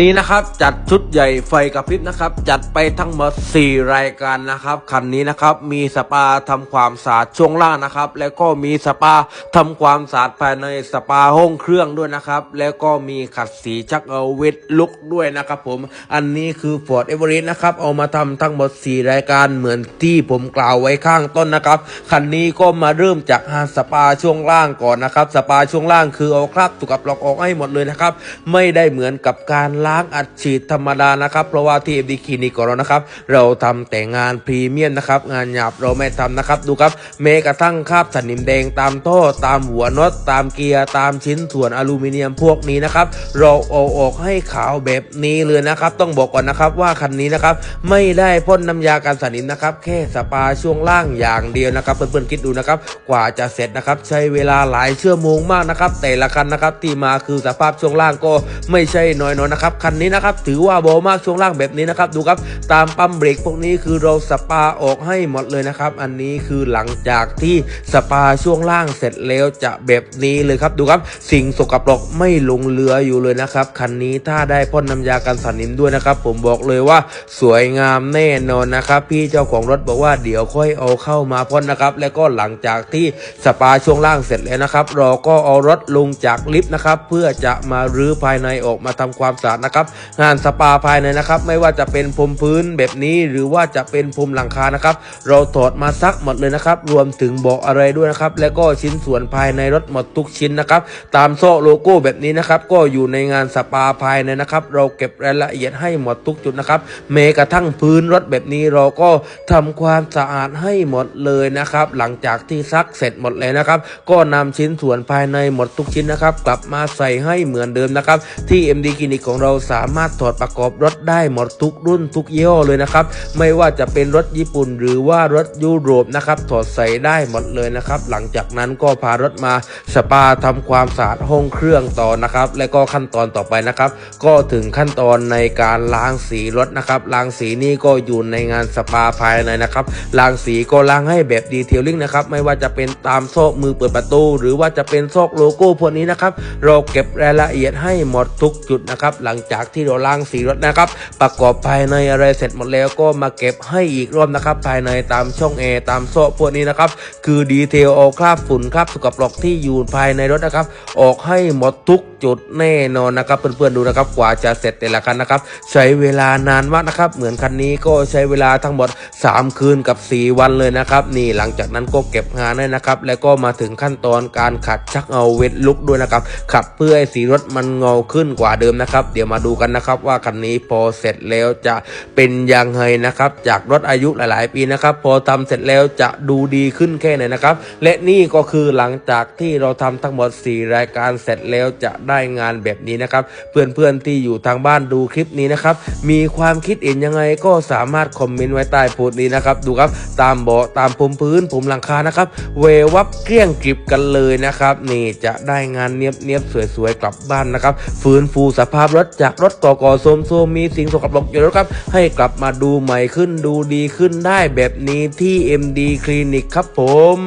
นี้นะครับจัดชุดใหญ่ไฟกระพริบนะครับ จัดไปทั้งหมด 4 รายการนะครับคันนี้นะครับมีสปาทำความสะอาดช่วงล่างนะครับ แล้วก็มีสปาทำความสะอาดภายในสปาห้องเครื่องด้วยนะครับ แล้วก็มีขัดสีชักเอาเวทลุกด้วยนะครับผมอันนี้คือ Ford e v e r e s t นะครับเอามาทำทั้งหมด 4 รายการเหมือนที่ผมกล่าวไว้ข้างต้นนะครับคันนี้ก็มาเริ่มจากฮาสปาช่วงล่างก่อนนะครับ สปาช่วงล่างคือเอาคราบตุกับหลอกออกให้หมดเลยนะครับไม่ได้เหมือนกับการล้างอัดฉีดธรรมดานะครับ เพราะว่าที่ FD คลินิกของเรานะครับ เราทำแต่งานพรีเมียมนะครับ งานหยาบเราไม่ทำนะครับ ดูครับเมกระทั่งคราบสนิมแดงตามท่อตามหัวน็อตตามเกียร์ตามชิ้นส่วนอลูมิเนียมพวกนี้นะครับ เราเอาออกให้ขาวแบบนี้เลยนะครับ ต้องบอกก่อนนะครับว่าคันนี้นะครับไม่ได้พ่นน้ำยากันสนิมนะครับ แค่สปาช่วงล่างอย่างเดียวนะครับเพื่อนๆคิดดูนะครับ กว่าจะเสร็จนะครับ ใช้เวลาหลายชั่วโมงมากนะครับ แต่ละคันนะครับที่มาคือสภาพช่วงล่างก็ไม่ใช่น้อยๆนะครับคันนี้นะครับถือว่าโบมากช่วงล่างแบบนี้นะครับดูครับตามปั๊มเบรกพวกนี้คือเราสปาออกให้หมดเลยนะครับ อันนี้คือหลังจากที่สปาช่วงล่างเสร็จแล้วจะแบบนี้เลยครับดูครับสิ่งสกปรกไม่ลงเหลืออยู่เลยนะครับคันนี้ถ้าได้พ่นน้ำยากันสนิมด้วยนะครับ ผมบอกเลยว่าสวยงามแน่นอนนะครับ พี่เจ้าของรถบอกว่าเดี๋ยวค่อยเอาเข้ามาพ่นนะครับ แล้วก็หลังจากที่สปาช่วงล่างเสร็จแล้วนะครับ เราก็เอารถลงจากลิฟต์นะครับ เพื่อจะมารื้อภายในออกมาทำความสะอาดนะครับงานสปาภายในนะครับไม่ว่าจะเป็นพรมพื้นแบบนี้หรือว่าจะเป็นพรมหลังคานะครับเราถอดมาซักหมดเลยนะครับรวมถึงเบาะอะไรด้วยนะครับแล้วก็ชิ้นส่วนภายในรถหมดทุกชิ้นนะครับตามโซ่โลโก้แบบนี้นะครับก็อยู่ในงานสปาภายในนะครับเราเก็บรายละเอียดให้หมดทุกจุดนะครับแม้กระทั่งพื้นรถแบบนี้เราก็ทำความสะอาดให้หมดเลยนะครับหลังจากที่ซักเสร็จหมดเลยนะครับก็นำชิ้นส่วนภายในหมดทุกชิ้นนะครับกลับมาใส่ให้เหมือนเดิมนะครับที่ MD คลินิกของเราราสามารถถอดประกอบรถได้หมดทุกรุ่นทุกยี่ห้อเลยนะครับ ไม่ว่าจะเป็นรถญี่ปุ่นหรือว่ารถยุโรปนะครับถอดใส่ได้หมดเลยนะครับ หลังจากนั้นก็พารถมาสปาทำความสะอาดห้องเครื่องต่อนะครับ และก็ขั้นตอนต่อไปนะครับ ก็ถึงขั้นตอนในการล้างสีรถนะครับล้างสีนี่ก็อยู่ในงานสปาภายในนะครับล้างสีก็ล้างให้แบบดีเทลลิ่งนะครับไม่ว่าจะเป็นตามโซ่มือเปิดประตู หรือว่าจะเป็นซอกโลโก้พวกนี้นะครับเราเก็บรายละเอียดให้หมดทุกจุดนะครับหลังจากที่เราล้างสีรถนะครับ ประกอบภายในอะไรเสร็จหมดแล้วก็มาเก็บให้อีกรอบนะครับ ภายในตามช่องแอร์ตามโซ่พวกนี้นะครับ คือดีเทลเอาคราบฝุ่นคราบสกปรกที่อยู่ภายในรถนะครับ ออกให้หมดทุกจุดแน่นอนนะครับ เพื่อนๆดูนะครับกว่าจะเสร็จแต่ละคันนะครับ ใช้เวลานานมากนะครับ เหมือนคันนี้ก็ใช้เวลาทั้งหมด 3 คืนกับ 4 วันเลยนะครับ นี่หลังจากนั้นก็เก็บงานได้นะครับ แล้วก็มาถึงขั้นตอนการขัดชักเอาเวทลุกด้วยนะครับขัดเพื่อให้สีรถมันเงาขึ้นกว่าเดิมนะครับ เดี๋ยวมาดูกันนะครับว่าคันนี้พอเสร็จแล้วจะเป็นยังไงนะครับจากรถอายุหลาย ๆ ปีนะครับพอทำเสร็จแล้วจะดูดีขึ้นแค่ไหนนะครับและนี่ก็คือหลังจากที่เราทำทั้งหมด 4 รายการเสร็จแล้วจะได้งานแบบนี้นะครับเพื่อน ๆ ที่อยู่ทางบ้านดูคลิปนี้นะครับมีความคิดเห็นยังไงก็สามารถคอมเมนต์ไว้ใต้โพสต์นี้นะครับดูครับตามเบาะตามพรมพื้นผมหลังคานะครับเววับเกลี้ยงกริบกันเลยนะครับนี่จะได้งานเนียบเนียบๆสวยๆกลับบ้านนะครับฟื้นฟูสภาพรถจากรถก่อก่อโซมโซมมีสิ่งสกปรกอยู่แล้วครับ ให้กลับมาดูใหม่ขึ้นดูดีขึ้นได้แบบนี้ที่ MD คลินิกครับผม